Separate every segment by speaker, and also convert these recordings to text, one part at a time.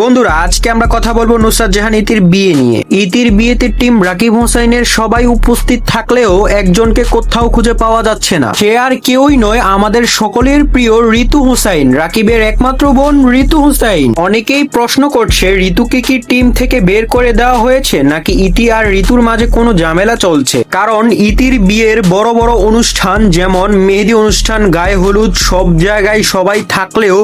Speaker 1: বন্ধুরা, আজকে আমরা কথা বলব নুসরাত জাহান ইতির বিয়ে নিয়ে। ইতির বিয়েতে টিম রাকিব হোসাইনের সবাই উপস্থিত থাকলেও একজনকে কোথাও খুঁজে পাওয়া যাচ্ছে না। সে আর কেউই নয়, আমাদের সকলের প্রিয় ঋতু হোসাইন, রাকিবের একমাত্র বোন ঋতু হোসাইন। অনেকেই প্রশ্ন করছে, ঋতুকে কি টিম থেকে বের করে দেওয়া হয়েছে, নাকি ইতি আর ঋতুর মাঝে কোনো ঝামেলা চলছে? কারণ ইতির বিয়ের বড় বড় অনুষ্ঠান যেমন মেহেদি অনুষ্ঠান, গায়ে হলুদ, সব জায়গায় সবাই থাকলেও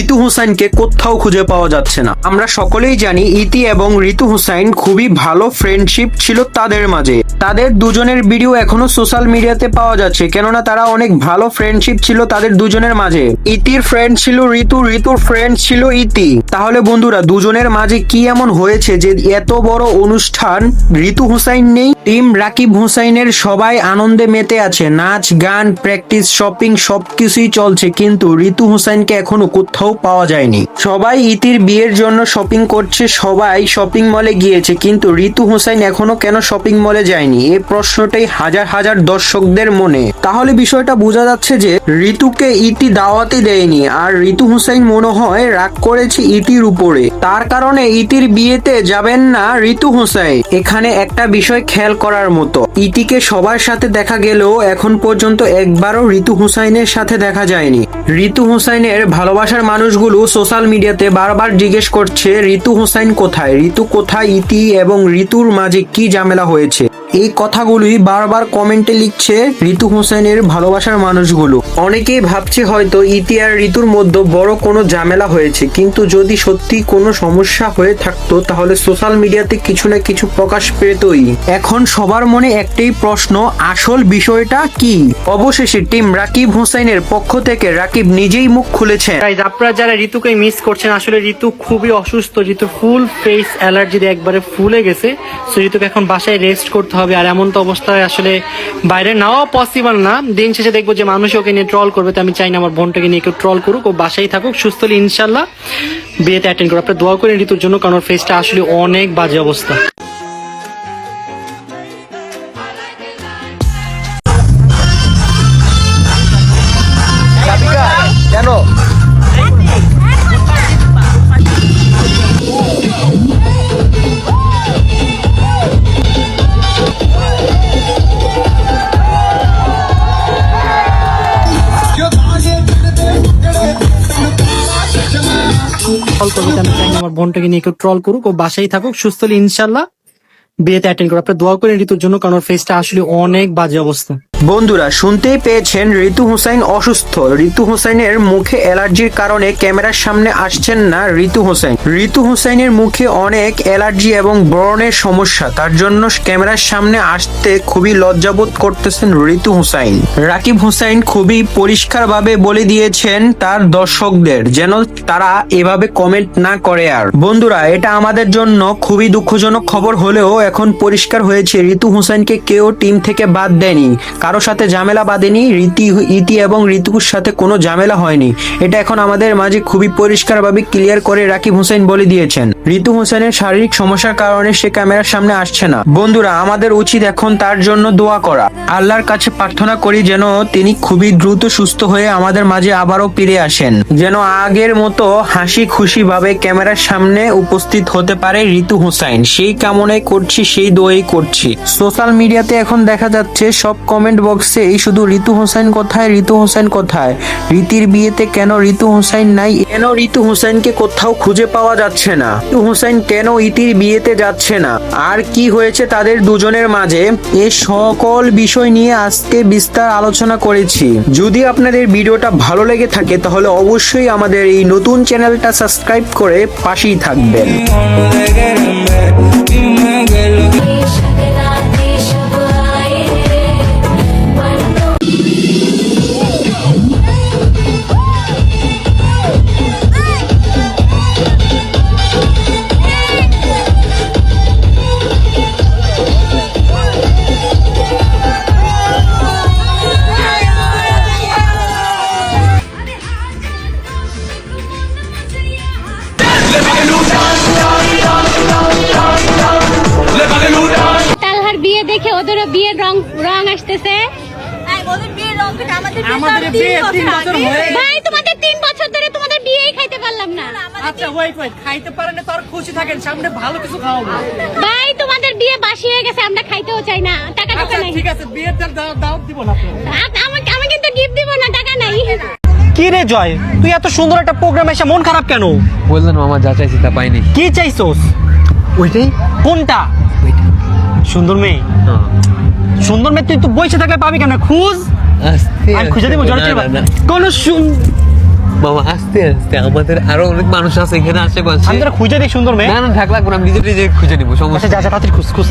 Speaker 1: ঋতু হোসাইনকে কোথাও খুঁজে পাওয়া যাচ্ছে না। আমরা সকলেই জানি ইতি এবং ঋতু হুসাইন খুবই ভালো ফ্রেন্ডশিপ ছিল তাদের মাঝে। তাদের দুজনের ভিডিও এখনও সোশ্যাল মিডিয়াতে পাওয়া যাচ্ছে, কেননা তারা অনেক ভালো ফ্রেন্ডশিপ ছিল তাদের দুজনের মাঝে। ইতির ফ্রেন্ড ছিল ঋতু, ঋতুর ফ্রেন্ড ছিল ইতি। তাহলে বন্ধুরা, দুজনের মাঝে কি এমন হয়েছে যে এত বড় অনুষ্ঠান ঋতু হুসাইন নেই? টিম রাকিব হুসাইনের সবাই আনন্দে মেতে আছে। নাচ, গান প্র্যাকটিস শপিং সবকিছুই চলছে, কিন্তু ঋতু হোসাইনকে এখনও কোথাও পাওয়া যায়নি। সবাই ইতির বিয়ের জন্য শপিং করছে সবাই শপিং মলে গিয়েছে। কিন্তু ঋতু হোসাইন এখনও কেন শপিং মলে যায়নি? এই প্রশ্নটাই হাজার হাজার দর্শকদের মনে। তাহলে বিষয়টা বোঝা যাচ্ছে যে, ঋতুকে ইতি দাওয়াতে দেয়নি, আর ঋতু হোসাইন মনে হয় রাগ করেছে ইতির উপরে। তার কারণে ইতির বিয়েতে যাবেন না ঋতু হোসাইন এখানে একটা বিষয় খেয়াল করার মতো। ইতিকে সবার সাথে দেখা গেলেও এখন পর্যন্ত একবারও ঋতু হোসাইনের সাথে দেখা যায়নি। ঋতু হোসাইনের ভালোবাসার মানুষগুলো সোশ্যাল মিডিয়াতে বারবার জিজ্ঞেস করছে ঋতু হোসাইন কোথায়? ঋতু কোথায় ইতি এবং ঋতুর মাঝে কি ঝামেলা হয়েছে? এই কথাগুলোই বারবার কমেন্টে লিখছে ঋতু হোসেনের ভালোবাসার মানুষগুলো। অনেকেই ভাবছে হয়তো ইতি আর ঋতুর মধ্যে বড় কোনো ঝামেলা হয়েছে, কিন্তু যদি সত্যি কোনো সমস্যা হয়ে থাকতো, তাহলে সোশ্যাল মিডিয়াতে কিছু না কিছু প্রকাশ পেতই। এখন সবার মনে একটাই প্রশ্ন, আসল বিষয়টা কি? অবশেষে টিম রাকিব হোসেনের পক্ষ থেকে রাকিব নিজেই মুখ
Speaker 2: খুলেছে আপনারা যারা ঋতুকে মিস করছেন, আসলে ঋতু খুবই অসুস্থ। ঋতু ফুল ফেস অ্যালার্জি দিয়ে একবারে ফুলে গেছে। সো ঋতুকে এখন বাসায় রেস্ট করতে হবে আর এমন তো অবস্থায় আসলে বাইরে নাও পসিবল না। দিন শেষে দেখব যে মানুষ ওকে নিয়ে ট্রল করবে, তো আমি চাই না আমার বোনটাকে নিয়ে একটু ট্রল করুক, ও বাসায় থাকুক, সুস্থ হলে ইনশাল্লাহ বিয়েতে অ্যাটেন্ড করুক। আপনার দোয়া করেন ঋতুর জন্য, কারণ ওর ফেসটা আসলে অনেক বাজে অবস্থা। ট্রল করব আমি চাই আমার বোনটাকে নিয়ে কেউ ট্রল করুক, ও বাসায় থাকুক, সুস্থ হলে ইনশাল্লাহ বিয়েতে অ্যাটেন্ড করো আপনার দোয়া করেন ঋতুর জন্য, কারণ ওর ফেসটা আসলে অনেক বাজে অবস্থা।
Speaker 1: বন্ধুরা, শুনতেই পেয়েছেন ঋতু হোসেন অসুস্থ। ঋতু হোসেনের মুখে অ্যালার্জির কারণে ক্যামেরার সামনে আসছেন না ঋতু হোসেন ঋতু হোসেনের মুখে অনেক অ্যালার্জি এবং ব্রণের সমস্যা। তার জন্য ক্যামেরার সামনে আসতে খুবই লজ্জাবোধ করতেছেন ঋতু হোসাইন। রাকিব হোসাইন খুবই পরিষ্কারভাবে বলে দিয়েছেন তার দর্শকদের যেন তারা এভাবে কমেন্ট না করে আর। বন্ধুরা, এটা আমাদের জন্য খুবই দুঃখজনক খবর হলেও এখন পরিষ্কার হয়েছে ঋতু হোসেনকে কেউ টিম থেকে বাদ দেয়নি। কারও সাথে ঝামেলা বাঁধেনি, রীতি ইতি এবং ঋতুর সাথে কোনো ঝামেলা হয়নি। এটা এখন আমাদের মাঝে খুবই পরিষ্কারভাবে ক্লিয়ার করে রাকিব হোসেন বলে দিয়েছেন। ঋতু হোসেনের শারীরিক সমস্যার কারণে সে ক্যামেরার সামনে আসছে না। বন্ধুরা, আমাদের উচিত এখন তার জন্য দোয়া করা। আল্লাহর কাছে প্রার্থনা করি যেন তিনি খুবই দ্রুত সুস্থ হয়ে আমাদের মাঝে আবারও ফিরে আসেন। যেন আগের মতো হাসি খুশি ভাবে ক্যামেরার সামনে উপস্থিত হতে পারে ঋতু হোসাইন সেই কামনাই করছি, সেই দোয়াই করছি। সোশ্যাল মিডিয়াতে এখন দেখা যাচ্ছে সব কমেন্ট বক্সে এই শুধু ঋতু হোসেন কোথায়, ঋতু হোসেন কোথায়। রীতির বিয়েতে কেন ঋতু হোসেন নাই? কেন ঋতু হোসেনকে কোথাও খুঁজে পাওয়া যাচ্ছে না? ঋতু হোসেন কেন ইতির বিয়েতে যাচ্ছে না? আর কি হয়েছে তাদের দুজনের মাঝে? এ সকল বিষয় নিয়ে আজকে বিস্তার আলোচনা করেছি। যদি আপনাদের ভিডিওটা ভালো লেগে থাকে, তাহলে অবশ্যই আমাদের এই নতুন চ্যানেলটা সাবস্ক্রাইব করে পাশেই থাকবেন।
Speaker 3: বিয়ে দেখে ওদেরও বিয়ের রং রং আসতেছে।
Speaker 4: ওদের বিয়ের রং থেকে আমাদের
Speaker 2: আমাদের বিয়ে তিন বছর
Speaker 3: ভাই তোমাদের তিন বছর ধরে তোমাদের বিয়েই খাইতে পারলাম না।
Speaker 2: আচ্ছা ওয়েট ওয়েট খাইতে পারেন না খুশি থাকেন সামনে ভালো কিছু খাওয়াবো।
Speaker 3: ভাই তোমাদের বিয়ে বাসি হয়ে গেছে আমরা খাইতেও চাই না। টাকা টাকা নাই।
Speaker 2: ঠিক আছে বিয়ের দাও দাও দিব না
Speaker 3: আমাকে আমি কিন্তু গিফট দিব না টাকা নাই।
Speaker 2: কি রে জয় তুই এত সুন্দর একটা প্রোগ্রাম এসে মন খারাপ কেন?
Speaker 4: বললেন মামা যা চাইছি তা পাইনি।
Speaker 2: কি চাইছোস?
Speaker 4: ওইটাই।
Speaker 2: কোনটা? সুন্দর মেয়ে। সুন্দর মেয়ে তুই তো বসে থাকলে পাবি কেন? খুঁজ। খুঁজে দিব
Speaker 4: না।
Speaker 2: কোন
Speaker 4: মামা আস্তে আস্তে। আমাদের আরও অনেক মানুষ আছে এখানে আশেপাশে
Speaker 2: আমি তোরা খুঁজে দিই সুন্দর মেয়ে।
Speaker 4: না না থাক লাগবো না, আমি নিজে নিজে খুঁজে নিবো
Speaker 2: আচ্ছা
Speaker 4: সমস্যা
Speaker 2: যা যা তাড়াতাড়ি খুঁজ খুঁজ।